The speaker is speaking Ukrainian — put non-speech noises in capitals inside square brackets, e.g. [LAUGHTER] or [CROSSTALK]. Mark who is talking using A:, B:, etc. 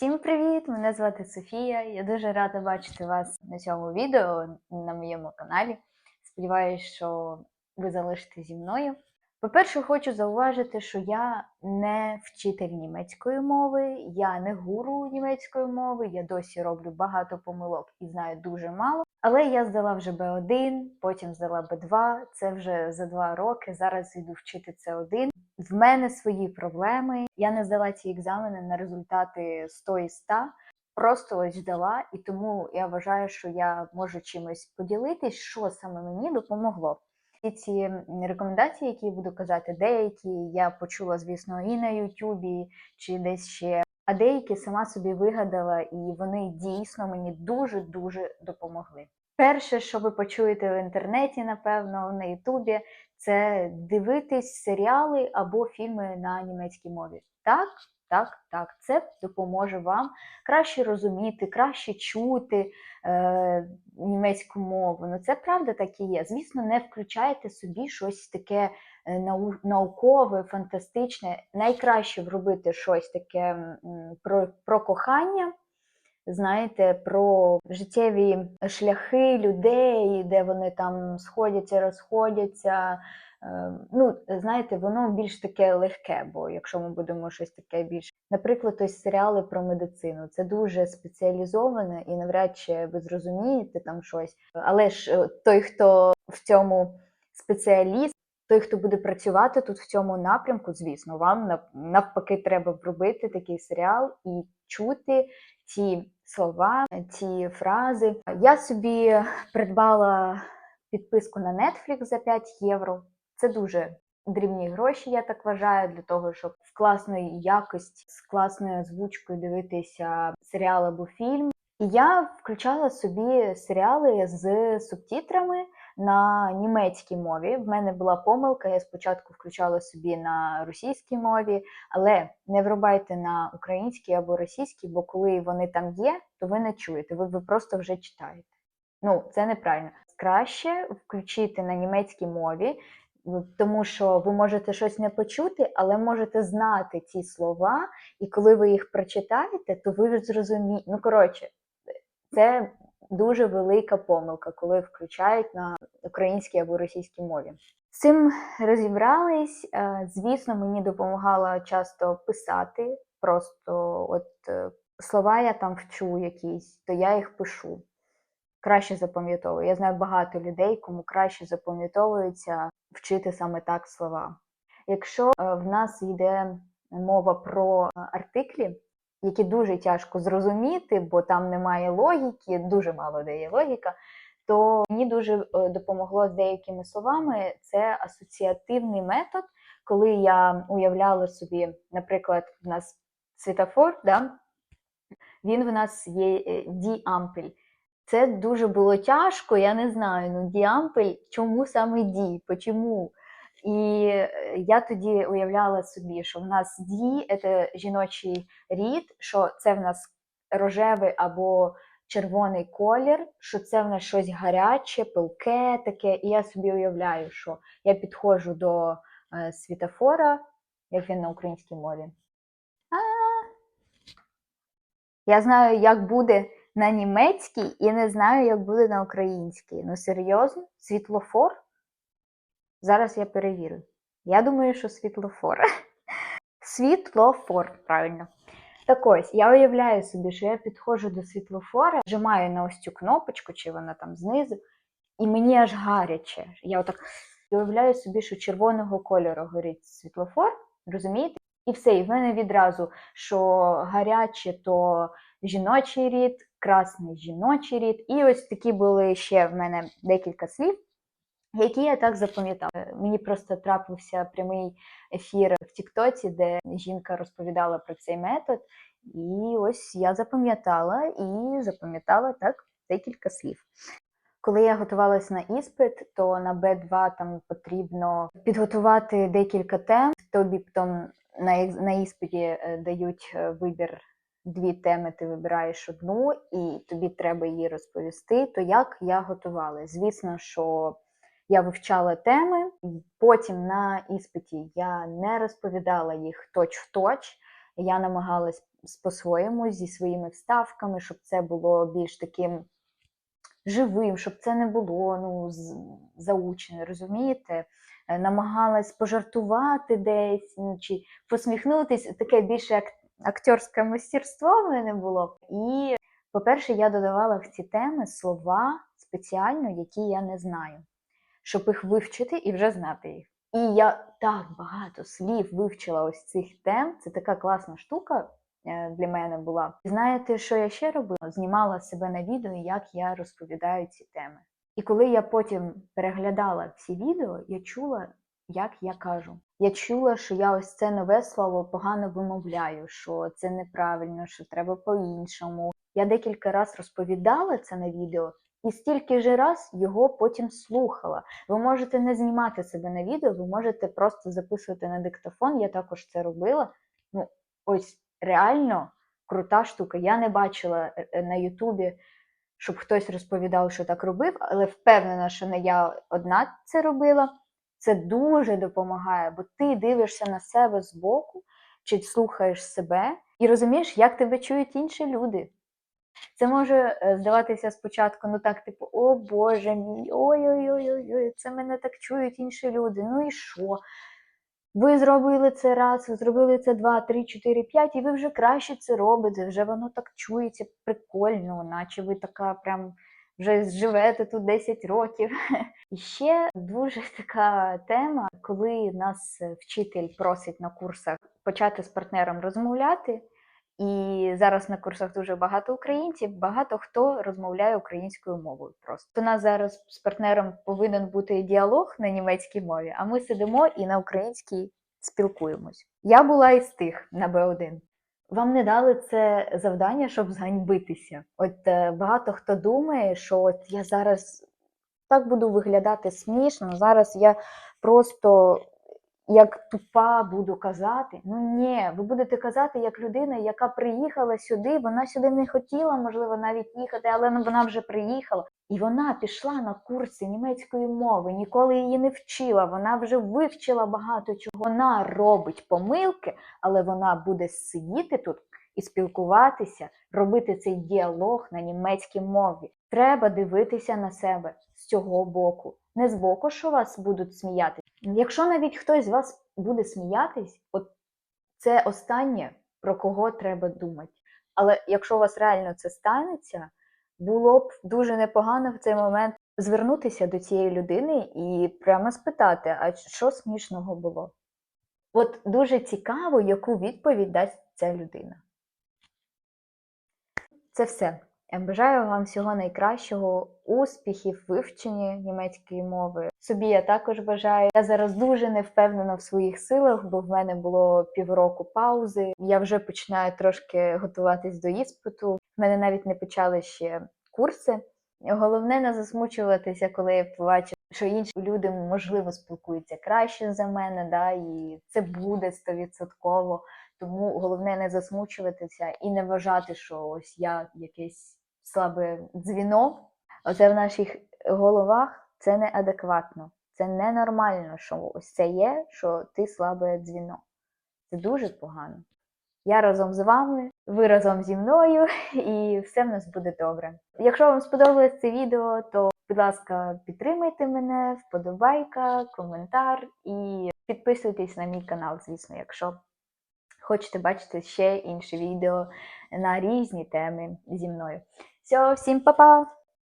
A: Всім привіт! Мене звати Софія. Я дуже рада бачити вас на цьому відео на моєму каналі. Сподіваюсь, що ви залишите зі мною. По-перше, хочу зауважити, що я не вчитель німецької мови, я не гуру німецької мови, я досі роблю багато помилок і знаю дуже мало. Але я здала вже Б1, потім здала Б2, це вже за два роки. Зараз йду вчити С1. В мене свої проблеми. Я не здала ці екзамени на результати 100 із 100. Просто ось здала, і тому я вважаю, що я можу чимось поділитись, що саме мені допомогло. І ці рекомендації, які я буду казати, деякі я почула, звісно, і на Ютубі чи десь ще, а деякі сама собі вигадала, і вони дійсно мені дуже дуже допомогли. Перше, що ви почуєте в інтернеті, напевно, на Ютубі, це дивитись серіали або фільми на німецькій мові. Так, так, так, це допоможе вам краще розуміти, краще чути е, німецьку мову. Ну це правда так і є. Звісно, не включайте собі щось таке е, нау- наукове, фантастичне. Найкраще вробити щось таке про, про кохання. Знаєте, про життєві шляхи людей, де вони там сходяться, розходяться. Е, Ну, знаєте, воно більш таке легке, бо якщо ми будемо щось таке більш, наприклад, ось серіали про медицину, це дуже спеціалізоване і навряд чи ви зрозумієте там щось. Але ж е, той, хто в цьому спеціаліст, той, хто буде працювати тут в цьому напрямку, звісно, вам нав- навпаки треба вробити такий серіал і чути ті слова, ті фрази. Я собі придбала підписку на Netflix за 5 євро. Це дуже дрібні гроші, я так вважаю, для того, щоб в класної якості, з класною озвучкою дивитися серіал або фільм. І я включала собі серіали з субтитрами на німецькій мові. В мене була помилка. Я спочатку включала собі на російській мові, але не врубайте на українській або російській, бо коли вони там є, то ви не чуєте. Ви, ви просто вже читаєте. Ну, це неправильно. Краще включити на німецькій мові, тому що ви можете щось не почути, але можете знати ці слова, і коли ви їх прочитаєте, то ви зрозумієте. Ну, коротше, це дуже велика помилка, коли включають на українській або російській мові. З цим розібрались. Е, Звісно, мені допомагало часто писати. Просто от е, слова я там вчу якісь, то я їх пишу. Краще запам'ятовую. Я знаю багато людей, кому краще запам'ятовується вчити саме так слова. Якщо е, в нас йде мова про е, артиклі, які дуже тяжко зрозуміти, бо там немає логіки, дуже мало де є логіка, то мені дуже е, допомогло з деякими словами це асоціативний метод, коли я уявляла собі, наприклад, в нас світофор, да? він в нас є діампель. Це дуже було тяжко, я не знаю. Ну, діампель, чому саме ді? Почому? І е, я тоді уявляла собі, що в нас ді це жіночий рід, що це в нас рожевий або червоний колір, що це в нас щось гаряче, пилке таке. І я собі уявляю, що я підходжу до е, світофора, як він на українській мові. А, я знаю, як буде на німецькій, і не знаю, як буде на українській. Ну, серйозно, світлофор? Зараз я перевірю. Я думаю, що світлофор. [LAUGHS] Світлофор, правильно. Так ось, я уявляю собі, що я підходжу до світлофора, нажимаю на ось цю кнопочку, чи вона там знизу, і мені аж гаряче. Я отак уявляю собі, що червоного кольору горить світлофор, розумієте? І все, і в мене відразу, що гаряче то жіночий рід, красний жіночий рід. І ось такі були ще в мене декілька слів, які я так запам'ятала. Мені просто трапився прямий ефір в Тіктоці, де жінка розповідала про цей метод. І ось я запам'ятала і запам'ятала так декілька слів. Коли я готувалася на іспит, то на Б2 там потрібно підготувати декілька тем. Тобі потім на, на іспиті е, дають е, вибір дві теми, ти вибираєш одну, і тобі треба її розповісти. То як я готувала? Звісно, що я вивчала теми, потім на іспиті я не розповідала їх точ в точ. Я намагалась по-своєму зі своїми вставками, щоб це було більш таким живим, щоб це не було ну, заучене, розумієте? Е, Намагалась пожартувати десь ну, чи посміхнутись. Таке більше як акторське мастерство в мене було. І, по-перше, я додавала в ці теми слова спеціально, які я не знаю, щоб їх вивчити і вже знати їх. І я так багато слів вивчила ось цих тем. Це така класна штука для мене була. Знаєте, що я ще робила? Знімала себе на відео, як я розповідаю ці теми. І коли я потім переглядала всі відео, я чула, як я кажу. Я чула, що я ось це нове слово погано вимовляю, що це неправильно, що треба по-іншому. Я декілька разів розповідала це на відео, і стільки ж раз його потім слухала. Ви можете не знімати себе на відео, ви можете просто записувати на диктофон. Я також це робила. Ну, ось реально крута штука. Я не бачила е, е, на Ютубі, щоб хтось розповідав, що так робив, але впевнена, що не я одна це робила. Це дуже допомагає, бо ти дивишся на себе збоку, чи слухаєш себе і розумієш, як тебе чують інші люди. Це може е, здаватися спочатку, ну так, типу, о Боже мій, ой-ой-ой, це мене так чують інші люди. Ну і що? Ви зробили це раз, ви зробили це два, три, чотири, п'ять, і ви вже краще це робите, вже воно так чується прикольно, наче ви така прям вже живете тут 10 років. [LAUGHS] І ще дуже така тема, коли нас вчитель просить на курсах почати з партнером розмовляти. І зараз на курсах дуже багато українців, багато хто розмовляє українською мовою. Просто у нас зараз з партнером повинен бути діалог на німецькій мові, а ми сидимо і на українській спілкуємось. Я була із тих на Б1. Вам не дали це завдання, щоб зганьбитися. От е, багато хто думає, що от я зараз так буду виглядати смішно, зараз я просто як тупа буду казати. Ну ні, ви будете казати як людина, яка приїхала сюди, вона сюди не хотіла, можливо, навіть їхати, але ну, вона вже приїхала. І вона пішла на курси німецької мови, ніколи її не вчила. Вона вже вивчила багато чого. Вона робить помилки, але вона буде сидіти тут і спілкуватися, робити цей діалог на німецькій мові. Треба дивитися на себе з цього боку, не з боку, що вас будуть сміяти. Якщо навіть хтось з вас буде сміятись, от це останнє, про кого треба думати. Але якщо у вас реально це станеться, було б дуже непогано в цей момент звернутися до цієї людини і прямо спитати, а що смішного було. От дуже цікаво, яку відповідь дасть ця людина. Це все. Бажаю вам всього найкращого, успіхів, вивченні німецької мови. Собі я також бажаю. Я зараз дуже не впевнена в своїх силах, бо в мене було півроку паузи. Я вже починаю трошки готуватись до іспиту. В мене навіть не почали ще курси. Головне не засмучуватися, коли я побачу, що інші люди можливо спілкуються краще за мене, да, і це буде стовідсотково. Тому головне не засмучуватися і не вважати, що ось я якесь слабе дзвіно. Оце в наших головах це неадекватно, це ненормально, що ось це є, що ти слабе дзвіно. Це дуже погано. Я разом з вами, ви разом зі мною, [LAUGHS] і все в нас буде добре. Якщо вам сподобалось це відео, то, будь ласка, підтримайте мене, вподобайка, коментар і підписуйтесь на мій канал, звісно, якщо хочете бачити ще інші відео на різні теми зі мною. Все, всім па-па!